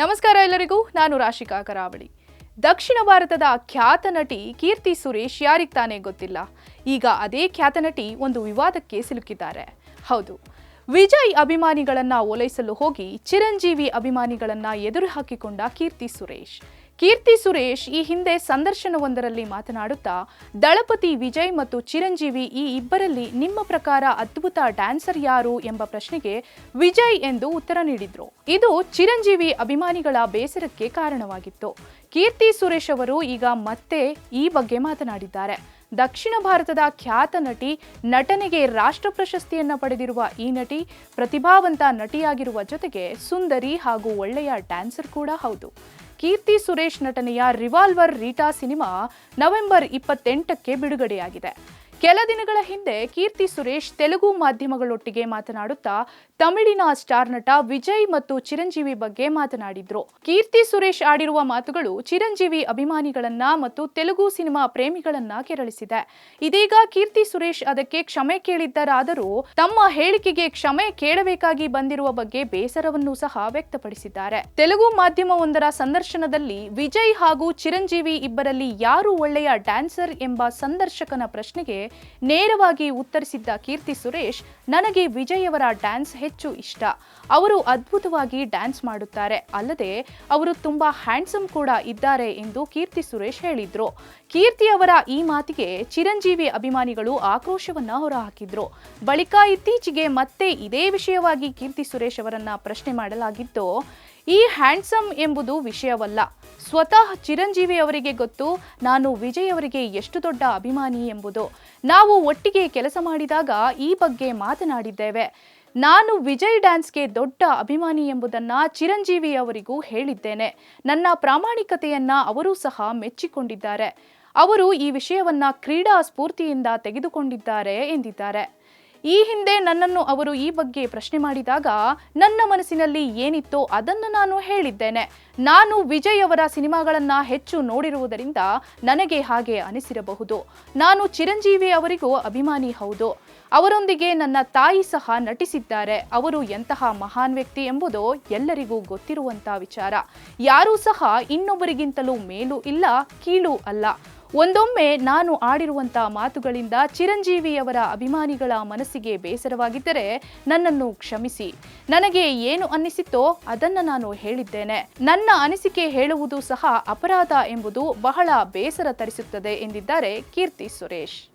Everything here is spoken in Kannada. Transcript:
ನಮಸ್ಕಾರ ಎಲ್ಲರಿಗೂ, ನಾನು ರಾಶಿಕಾ ಕರಾವಳಿ. ದಕ್ಷಿಣ ಭಾರತದ ಖ್ಯಾತ ನಟಿ ಕೀರ್ತಿ ಸುರೇಶ್ ಯಾರಿಗ್ ತಾನೇ ಗೊತ್ತಿಲ್ಲ. ಈಗ ಅದೇ ಖ್ಯಾತ ನಟಿ ಒಂದು ವಿವಾದಕ್ಕೆ ಸಿಲುಕಿದ್ದಾರೆ. ಹೌದು, ವಿಜಯ್ ಅಭಿಮಾನಿಗಳನ್ನ ಓಲೈಸಲು ಹೋಗಿ ಚಿರಂಜೀವಿ ಅಭಿಮಾನಿಗಳನ್ನ ಎದುರು ಹಾಕಿಕೊಂಡ ಕೀರ್ತಿ ಸುರೇಶ್. ಕೀರ್ತಿ ಸುರೇಶ್ ಈ ಹಿಂದೆ ಸಂದರ್ಶನವೊಂದರಲ್ಲಿ ಮಾತನಾಡುತ್ತಾ, ದಳಪತಿ ವಿಜಯ್ ಮತ್ತು ಚಿರಂಜೀವಿ ಈ ಇಬ್ಬರಲ್ಲಿ ನಿಮ್ಮ ಪ್ರಕಾರ ಅದ್ಭುತ ಡ್ಯಾನ್ಸರ್ ಯಾರು ಎಂಬ ಪ್ರಶ್ನೆಗೆ ವಿಜಯ್ ಎಂದು ಉತ್ತರ ನೀಡಿದ್ರು. ಇದು ಚಿರಂಜೀವಿ ಅಭಿಮಾನಿಗಳ ಬೇಸರಕ್ಕೆ ಕಾರಣವಾಗಿತ್ತು. ಕೀರ್ತಿ ಸುರೇಶ್ ಅವರು ಈಗ ಮತ್ತೆ ಈ ಬಗ್ಗೆ ಮಾತನಾಡಿದ್ದಾರೆ. ದಕ್ಷಿಣ ಭಾರತದ ಖ್ಯಾತ ನಟಿ, ನಟನೆಗೆ ರಾಷ್ಟ್ರ ಪ್ರಶಸ್ತಿಯನ್ನು ಪಡೆದಿರುವ ಈ ನಟಿ ಪ್ರತಿಭಾವಂತ ನಟಿಯಾಗಿರುವ ಜೊತೆಗೆ ಸುಂದರಿ ಹಾಗೂ ಒಳ್ಳೆಯ ಡ್ಯಾನ್ಸರ್ ಕೂಡ ಹೌದು. ಕೀರ್ತಿ ಸುರೇಶ್ ನಟನೆಯ ರಿವಾಲ್ವರ್ ರೀಟಾ ಸಿನಿಮಾ ನವೆಂಬರ್ ಇಪ್ಪತ್ತೆಂಟಕ್ಕೆ ಬಿಡುಗಡೆಯಾಗಿದೆ. ಕೆಲ ದಿನಗಳ ಹಿಂದೆ ಕೀರ್ತಿ ಸುರೇಶ್ ತೆಲುಗು ಮಾಧ್ಯಮಗಳೊಟ್ಟಿಗೆ ಮಾತನಾಡುತ್ತಾ ತಮಿಳಿನ ಸ್ಟಾರ್ ನಟ ವಿಜಯ್ ಮತ್ತು ಚಿರಂಜೀವಿ ಬಗ್ಗೆ ಮಾತನಾಡಿದ್ರು. ಕೀರ್ತಿ ಸುರೇಶ್ ಆಡಿರುವ ಮಾತುಗಳು ಚಿರಂಜೀವಿ ಅಭಿಮಾನಿಗಳನ್ನ ಮತ್ತು ತೆಲುಗು ಸಿನಿಮಾ ಪ್ರೇಮಿಗಳನ್ನ ಕೆರಳಿಸಿದೆ. ಇದೀಗ ಕೀರ್ತಿ ಸುರೇಶ್ ಅದಕ್ಕೆ ಕ್ಷಮೆ ಕೇಳಿದ್ದರಾದರೂ ತಮ್ಮ ಹೇಳಿಕೆಗೆ ಕ್ಷಮೆ ಕೇಳಬೇಕಾಗಿ ಬಂದಿರುವ ಬಗ್ಗೆ ಬೇಸರವನ್ನು ಸಹ ವ್ಯಕ್ತಪಡಿಸಿದ್ದಾರೆ. ತೆಲುಗು ಮಾಧ್ಯಮವೊಂದರ ಸಂದರ್ಶನದಲ್ಲಿ ವಿಜಯ್ ಹಾಗೂ ಚಿರಂಜೀವಿ ಇಬ್ಬರಲ್ಲಿ ಯಾರು ಒಳ್ಳೆಯ ಡ್ಯಾನ್ಸರ್ ಎಂಬ ಸಂದರ್ಶಕನ ಪ್ರಶ್ನೆಗೆ ನೇರವಾಗಿ ಉತ್ತರಿಸಿದ್ದ ಕೀರ್ತಿ ಸುರೇಶ್, ನನಗೆ ವಿಜಯ್ ಅವರ ಡ್ಯಾನ್ಸ್ ಹೆಚ್ಚು ಇಷ್ಟ. ಅವರು ಅದ್ಭುತವಾಗಿ ಡ್ಯಾನ್ಸ್ ಮಾಡುತ್ತಾರೆ. ಅಲ್ಲದೆ, ಅವರು ತುಂಬಾ ಹ್ಯಾಂಡ್ಸಮ್ ಕೂಡ ಇದ್ದಾರೆ ಎಂದು ಕೀರ್ತಿ ಸುರೇಶ್ ಹೇಳಿದ್ರು. ಕೀರ್ತಿ ಅವರ ಈ ಮಾತಿಗೆ ಚಿರಂಜೀವಿ ಅಭಿಮಾನಿಗಳು ಆಕ್ರೋಶವನ್ನ ಹೊರಹಾಕಿದ್ರು. ಬಳಿಕ ಇತ್ತೀಚೆಗೆ ಮತ್ತೆ ಇದೇ ವಿಷಯವಾಗಿ ಕೀರ್ತಿ ಸುರೇಶ್ ಅವರನ್ನ ಪ್ರಶ್ನೆ ಮಾಡಲಾಗಿದ್ದು ಈ ಹ್ಯಾಂಡ್ಸಮ್ ಎಂಬುದು ವಿಷಯವಲ್ಲ. ಸ್ವತಃ ಚಿರಂಜೀವಿ ಅವರಿಗೆ ಗೊತ್ತು, ನಾನು ವಿಜಯ್ ಅವರಿಗೆ ಎಷ್ಟು ದೊಡ್ಡ ಅಭಿಮಾನಿ ಎಂಬುದು. ನಾವು ಒಟ್ಟಿಗೆ ಕೆಲಸ ಮಾಡಿದಾಗ ಈ ಬಗ್ಗೆ ಮಾತನಾಡಿದ್ದೇವೆ. ನಾನು ವಿಜಯ್ ಡ್ಯಾನ್ಸ್ಗೆ ದೊಡ್ಡ ಅಭಿಮಾನಿ ಎಂಬುದನ್ನು ಚಿರಂಜೀವಿ ಅವರಿಗೂ ಹೇಳಿದ್ದೇನೆ. ನನ್ನ ಪ್ರಾಮಾಣಿಕತೆಯನ್ನ ಅವರೂ ಸಹ ಮೆಚ್ಚಿಕೊಂಡಿದ್ದಾರೆ. ಅವರು ಈ ವಿಷಯವನ್ನ ಕ್ರೀಡಾ ಸ್ಫೂರ್ತಿಯಿಂದ ತೆಗೆದುಕೊಂಡಿದ್ದಾರೆ ಎಂದಿದ್ದಾರೆ. ಈ ಹಿಂದೆ ನನ್ನನ್ನು ಅವರು ಈ ಬಗ್ಗೆ ಪ್ರಶ್ನೆ ಮಾಡಿದಾಗ ನನ್ನ ಮನಸ್ಸಿನಲ್ಲಿ ಏನಿತ್ತೋ ಅದನ್ನು ನಾನು ಹೇಳಿದ್ದೇನೆ. ನಾನು ವಿಜಯ್ ಅವರ ಸಿನಿಮಾಗಳನ್ನು ಹೆಚ್ಚು ನೋಡಿರುವುದರಿಂದ ನನಗೆ ಹಾಗೆ ಅನಿಸಿರಬಹುದು. ನಾನು ಚಿರಂಜೀವಿ ಅವರಿಗೂ ಅಭಿಮಾನಿ ಹೌದು. ಅವರೊಂದಿಗೆ ನನ್ನ ತಾಯಿ ಸಹ ನಟಿಸಿದ್ದಾರೆ. ಅವರು ಎಂತಹ ಮಹಾನ್ ವ್ಯಕ್ತಿ ಎಂಬುದು ಎಲ್ಲರಿಗೂ ಗೊತ್ತಿರುವಂತಹ ವಿಚಾರ. ಯಾರೂ ಸಹ ಇನ್ನೊಬ್ಬರಿಗಿಂತಲೂ ಮೇಲೂ ಇಲ್ಲ, ಕೀಳು ಅಲ್ಲ. ಒಂದೊಮ್ಮೆ ನಾನು ಆಡಿರುವಂತ ಮಾತುಗಳಿಂದ ಚಿರಂಜೀವಿಯವರ ಅಭಿಮಾನಿಗಳ ಮನಸ್ಸಿಗೆ ಬೇಸರವಾಗಿದ್ದರೆ ನನ್ನನ್ನು ಕ್ಷಮಿಸಿ. ನನಗೆ ಏನು ಅನ್ನಿಸಿತ್ತೋ ಅದನ್ನ ನಾನು ಹೇಳಿದ್ದೇನೆ. ನನ್ನ ಅನಿಸಿಕೆ ಹೇಳುವುದು ಸಹ ಅಪರಾಧ ಎಂಬುದು ಬಹಳ ಬೇಸರ ತರಿಸುತ್ತದೆ ಎಂದಿದ್ದಾರೆ ಕೀರ್ತಿ ಸುರೇಶ್.